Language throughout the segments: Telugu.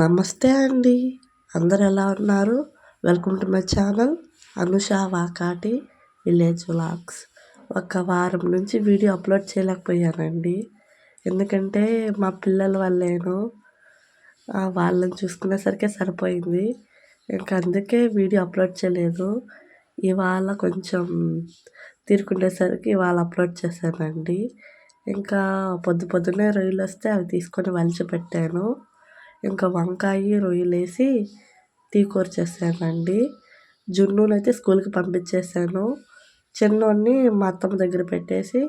నమస్తే అండి. అందరు ఎలా ఉన్నారు? Welcome to my channel Anusha Vakati village vlogs ఒక వారం నుంచి వీడియో అప్లోడ్ చేయలేకపోయానండి. ఎందుకంటే మా పిల్లల వల్లేను వాళ్ళని చూసుకునేసరికి సరిపోయింది. ఇంకా అందుకే వీడియో అప్లోడ్ చేయలేదు. ఇవాళ కొంచెం తీరుకుండేసరికి ఇవాళ అప్లోడ్ చేశానండి. ఇంకా పొద్దు పొద్దున్నే రొయ్యలు వస్తే అవి తీసుకొని వలిచి పెట్టాను. ఇంకా వంకాయ రొయ్యలు వేసి చేసానండి కూర చేశానండి. అయితే స్కూల్కి పంపించేశాను. చిన్నోడిని మా అత్తమ్మ దగ్గర పెట్టేసి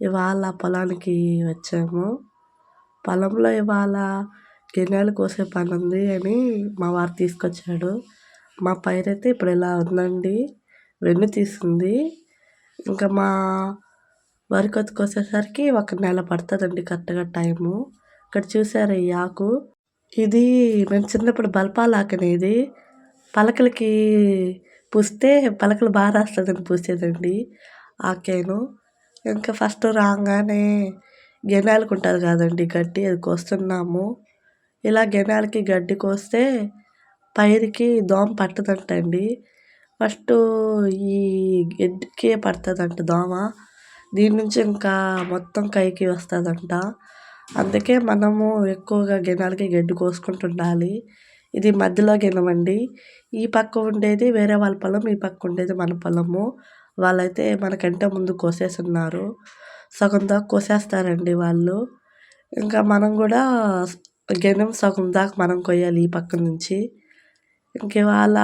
ఇవాళ పొలానికి వచ్చాము. పొలంలో ఇవాళ గిన్నెలు కోసే పని ఉంది అని మా వారు తీసుకొచ్చాడు. మా పైరైతే ఇప్పుడు ఇలా ఉందండి. వెన్ను తీసింది. ఇంకా మా వరి కోసేసరికి ఒక నెల పడుతుందండి కరెక్ట్గా టైము. ఇక్కడ చూసారా ఈ ఆకు? ఇది మేము చిన్నప్పుడు బల్పాలు ఆకనేది. పలకలకి పూస్తే పలకలు బాగా రాస్తుందని పూసేదండి ఆకేను. ఇంకా ఫస్ట్ రాగానే గెనాలకు ఉంటుంది కదండి గడ్డి అది కోస్తున్నాము. ఇలా గెనాలకి గడ్డి కోస్తే పైరుకి దోమ పట్టదంటండి. ఫస్ట్ ఈ గడ్డికే పడుతుందంట దోమ. దీని నుంచి ఇంకా మొత్తం కైకి వస్తుందంట. అందుకే మనము ఎక్కువగా గిన్నెలకి గడ్డి కోసుకుంటుండాలి. ఇది మధ్యలో గిన్నమండి. ఈ పక్క ఉండేది వేరే వాళ్ళ పొలం ఈ పక్క ఉండేది మన పొలము. వాళ్ళైతే మనకంటే ముందు కోసేస్తున్నారు సగం దాకా కోసేస్తారండి వాళ్ళు. ఇంకా మనం కూడా గెనం సగం దాకా మనం కొయ్యాలి ఈ పక్క నుంచి. ఇంకేవాళ్ళ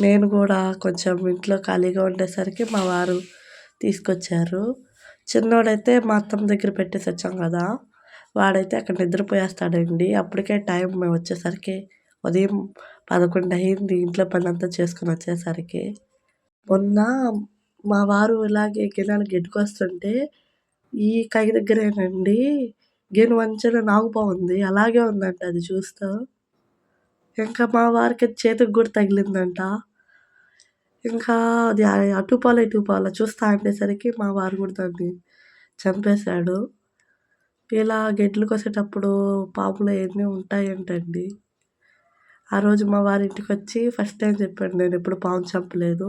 నేను కూడా కొంచెం ఇంట్లో ఖాళీగా ఉండేసరికి మా వారు తీసుకొచ్చారు. చిన్నోడైతే మా అత్తమ్మ దగ్గర పెట్టేసి వచ్చాం కదా. వాడైతే అక్కడ నిద్రపోయేస్తాడండి. అప్పటికే టైం మేము వచ్చేసరికి ఉదయం పదకొండు అయింది. ఇంట్లో పని అంతా చేసుకుని వచ్చేసరికి. మొన్న మా వారు ఇలాగే గిన్నెలు గెడ్డుకొస్తుంటే ఈ కై దగ్గరేనండి. గిన్నె వంచన నాగుపోయింది. అలాగే ఉందంట అది చూస్తూ. ఇంకా మా వారికి చేతికి కూడా తగిలిందంట. ఇంకా అది అటు ఇటుపాల చూస్తా ఉండేసరికి మా వారు కూడా దాన్ని చంపేశాడు. ఇలా గెడ్లు కోసేటప్పుడు పాములు అవన్నీ ఉంటాయంటండి. ఆ రోజు మా వారి ఇంటికి వచ్చి ఫస్ట్ టైం చెప్పాడు నేను ఎప్పుడు పాము చంపలేదు.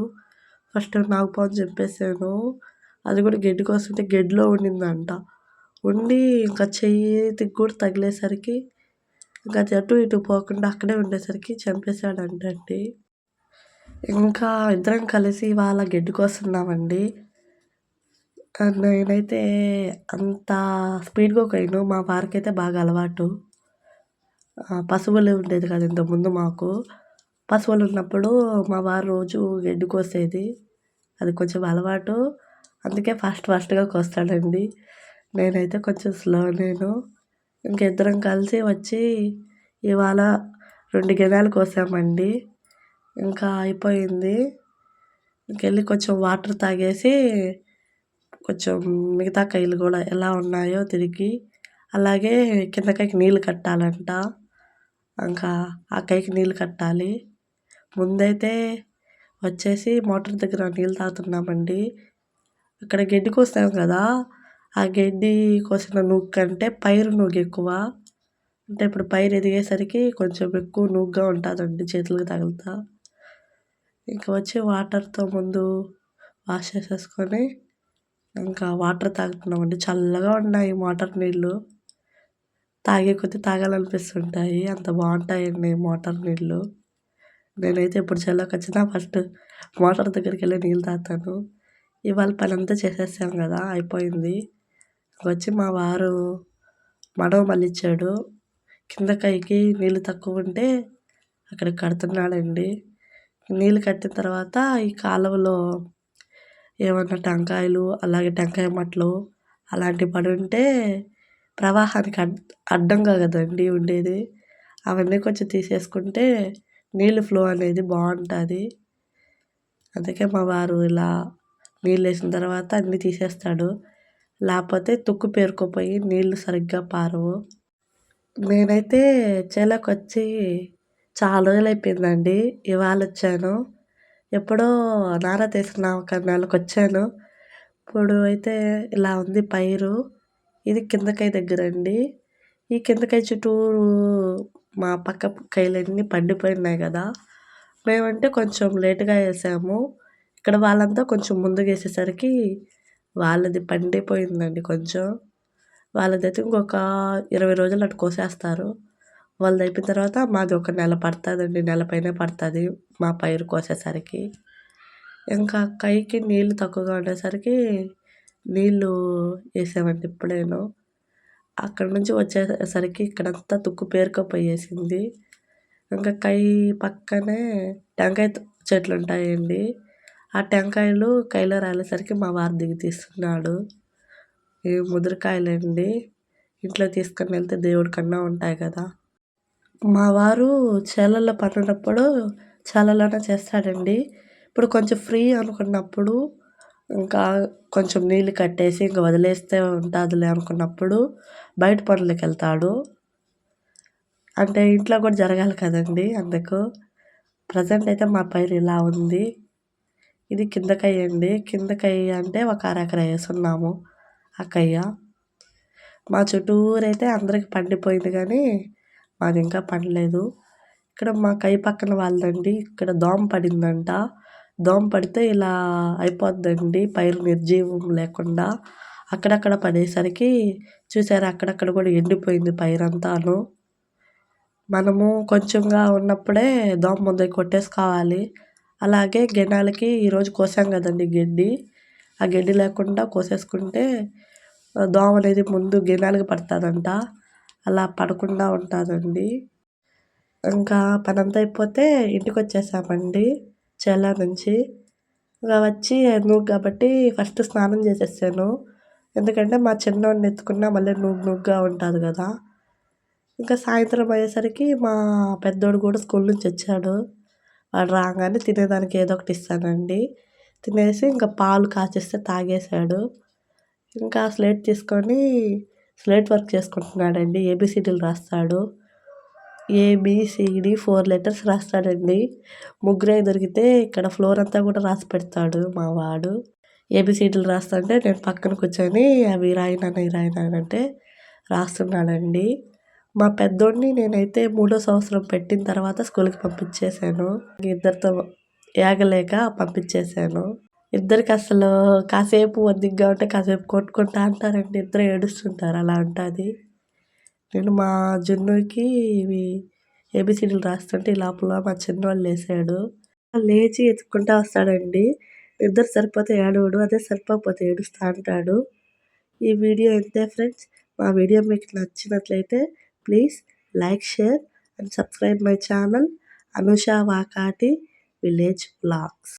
ఫస్ట్ టైం నాకు పాము చంపేసాను అది కూడా గడ్డి కోస్తుంటే గడ్డిలో ఉండిందంట. ఉండి ఇంకా చేతికి కూడా తగిలేసరికి ఇంకా అటు ఇటు పోకుండా అక్కడే ఉండేసరికి చంపేశాడంటండి. ఇంకా ఇద్దరం కలిసి వాళ్ళ గడ్డి కోస్తున్నామండి. నేనైతే అంత స్పీడ్గా పోయాను మా వారికైతే బాగా అలవాటు. పశువులు ఉండేది కదా ఇంతకుముందు మాకు. పశువులు ఉన్నప్పుడు మా వారు రోజు గడ్డి కోసేది. అది కొంచెం అలవాటు. అందుకే ఫాస్ట్ ఫాస్ట్గా కోస్తాడండి. నేనైతే కొంచెం స్లో నేను. ఇంక ఇద్దరం కలిసి వచ్చి ఇవాళ రెండు గిన్నెలు కోసామండి. ఇంకా అయిపోయింది. ఇంకెళ్ళి కొంచెం వాటర్ తాగేసి కొంచెం మిగతా కాయలు కూడా ఎలా ఉన్నాయో తిరిగి అలాగే కింద కాయకి నీళ్ళు కట్టాలంట. ఇంకా ఆ కాయకి నీళ్ళు కట్టాలి. ముందైతే వచ్చేసి మోటార్ దగ్గర నీళ్ళు తాగుతున్నామండి. అక్కడ గడ్డి కోస్తాం కదా ఆ గడ్డి కోసిన నూగు కంటే పైరు నూగు ఎక్కువ. అంటే ఇప్పుడు పైరు ఎదిగేసరికి కొంచెం ఎక్కువ నూగ్గా ఉంటుందండి చేతులకు తగులుతా. ఇంకా వచ్చి వాటర్తో ముందు వాష్ చేసేసుకొని ఇంకా వాటర్ తాగుతున్నామండి. చల్లగా ఉన్నాయి మోటార్ నీళ్ళు. తాగే కొద్దీ తాగాలనిపిస్తుంటాయి. అంత బాగుంటాయండి మోటార్ నీళ్ళు. నేనైతే ఇప్పుడు చల్లకి వచ్చినా ఫస్ట్ మోటార్ దగ్గరికి వెళ్ళి నీళ్ళు తాగుతాను. ఇవాళ పని అంతా చేసేసాం కదా అయిపోయింది. వచ్చి మా వారు మడవ మళ్ళిచ్చాడు కింద కైకి నీళ్ళు తక్కువ ఉంటే అక్కడ కడుతున్నాడండి. నీళ్ళు కట్టిన తర్వాత ఈ కాలువలో ఏమన్నా టెంకాయలు అలాగే టెంకాయ మట్టలు అలాంటి పడి ఉంటే ప్రవాహానికి అడ్ అడ్డంగా కదండి ఉండేది. అవన్నీ కొంచెం తీసేసుకుంటే నీళ్ళు ఫ్లో అనేది బాగుంటుంది. అందుకే మా వారు ఇలా నీళ్ళు వేసిన తర్వాత అన్నీ తీసేస్తాడు. లేకపోతే తుక్కు పేరుకుపోయి నీళ్ళు సరిగ్గా పారవు. నేనైతే చేలోకి వచ్చి చాలా రోజులు అయిపోయిందండి ఇవాళ వచ్చాను ఎప్పుడో నారా తీసిన ఒక నెలకు వచ్చాను ఇప్పుడు అయితే ఇలా ఉంది పైరు. ఇది కిందకాయ దగ్గర అండి ఈ కిందకాయ చుట్టూరు మా పక్క కాయలన్నీ పండిపోయినాయి కదా. మేమంటే కొంచెం లేటుగా వేసాము. ఇక్కడ వాళ్ళంతా కొంచెం ముందుకు వేసేసరికి వాళ్ళది పండిపోయిందండి కొంచెం. వాళ్ళదైతే ఇంకొక ఇరవై రోజులు అటు కోసేస్తారు. వాళ్ళది అయిపోయిన తర్వాత మాది ఒక నెల పడుతుందండి నెల పైన పడుతుంది మా పైరు కోసేసరికి. ఇంకా కైకి నీళ్ళు తక్కువగా ఉండేసరికి నీళ్ళు వేసామండి ఇప్పుడేను అక్కడ నుంచి వచ్చేసరికి ఇక్కడంతా తుక్కు పేరుకుపోయేసింది ఇంకా కై పక్కనే టెంకాయ చెట్లు ఉంటాయండి. ఆ టెంకాయలు కైలో రాలేసరికి మా వారు దిగి తీస్తున్నాడు. ఈ ముదురుకాయలండి. ఇంట్లో తీసుకొని వెళ్తే దేవుడి కన్నా ఉంటాయి కదా. మా వారు చేలల్లో పడినప్పుడు చేలల్లోనే చేస్తాడండి. ఇప్పుడు కొంచెం ఫ్రీ అనుకున్నప్పుడు ఇంకా కొంచెం నీళ్ళు కట్టేసి ఇంకా వదిలేస్తే ఉంటుందిలే అనుకున్నప్పుడు బయట పనులకు వెళ్తాడు. అంటే ఇంట్లో కూడా జరగాలి కదండి అందుకు. ప్రజెంట్ అయితే మా పైరు ఇలా ఉంది. ఇది కిందకయ్య అండి. కిందకయ్య అంటే ఒక అరెకర వేసున్నాము అక్కయ్య. మా చుట్టూరైతే అందరికి పండిపోయింది కానీ మాది ఇంకా పడలేదు. ఇక్కడ మా కై పక్కన వాళ్ళదండి. ఇక్కడ దోమ పడిందంట. దోమ పడితే ఇలా అయిపోద్దండి. పైరు నిర్జీవం లేకుండా. అక్కడక్కడ పడేసరికి చూసారా అక్కడక్కడ కూడా ఎండిపోయింది పైరంతాను. మనము కొంచెంగా ఉన్నప్పుడే దోమ ముందు కొట్టేసుకోవాలి. అలాగే గెనాలకి ఈరోజు కోసాం కదండి గడ్డి. ఆ గడ్డి లేకుండా కోసేసుకుంటే దోమ అనేది ముందు గెనాలకి పడుతుందంట. అలా పడకుండా ఉంటుందండి ఇంకా పనంతా అయిపోతే ఇంటికి వచ్చేసామండి చేల నుంచి. ఇంకా వచ్చి నూగు కాబట్టి ఫస్ట్ స్నానం చేసేసాను. ఎందుకంటే మా చిన్నోడిని ఎత్తుకున్నా మళ్ళీ నూగు నువ్వుగా ఉంటుంది కదా. ఇంకా సాయంత్రం అయ్యేసరికి మా పెద్దోడు కూడా స్కూల్ నుంచి వచ్చాడు. వాడు రాగానే తినేదానికి ఏదో ఒకటి ఇస్తానండి. తినేసి ఇంకా పాలు కాచేస్తే తాగేశాడు. ఇంకా స్లేట్ తీసుకొని స్లేట్ వర్క్ చేసుకుంటున్నాడండి. ఏబిసిడీలు రాస్తాడు. A B C D four letters రాస్తాడండి. ముగ్గురే దొరికితే ఇక్కడ ఫ్లోర్ అంతా కూడా రాసి పెడతాడు మా వాడు. ఏబిసిడీలు రాస్తుంటే నేను పక్కన కూర్చొని అవి రాయినాను రాయినాన్న అంటే రాస్తున్నాడండి. మా పెద్దోడిని నేనైతే మూడో సంవత్సరం పెట్టిన తర్వాత స్కూల్కి పంపించేశాను. ఇద్దరితో ఏగలేక పంపించేశాను. ఇద్దరికి అసలు కాసేపు ఒద్దిగ్గా ఉంటే కాసేపు కొట్టుకుంటా అంటారండి. ఇద్దరు ఏడుస్తుంటారు. అలా ఉంటుంది. నేను మా జున్నుకి ఇవి ఏబిసిడీలు రాస్తుంటే ఈ లోపల మా చిన్నవాళ్ళు లేసాడు. లేచి ఎత్తుకుంటా వస్తాడండి. ఇద్దరు సరిపోతే ఏడవడు అదే సరిపోకపోతే ఏడుస్తూ అంటాడు. ఈ వీడియో ఎంతే ఫ్రెండ్స్. మా వీడియో మీకు నచ్చినట్లయితే please like share and subscribe my channel. Anusha Vakati village blogs.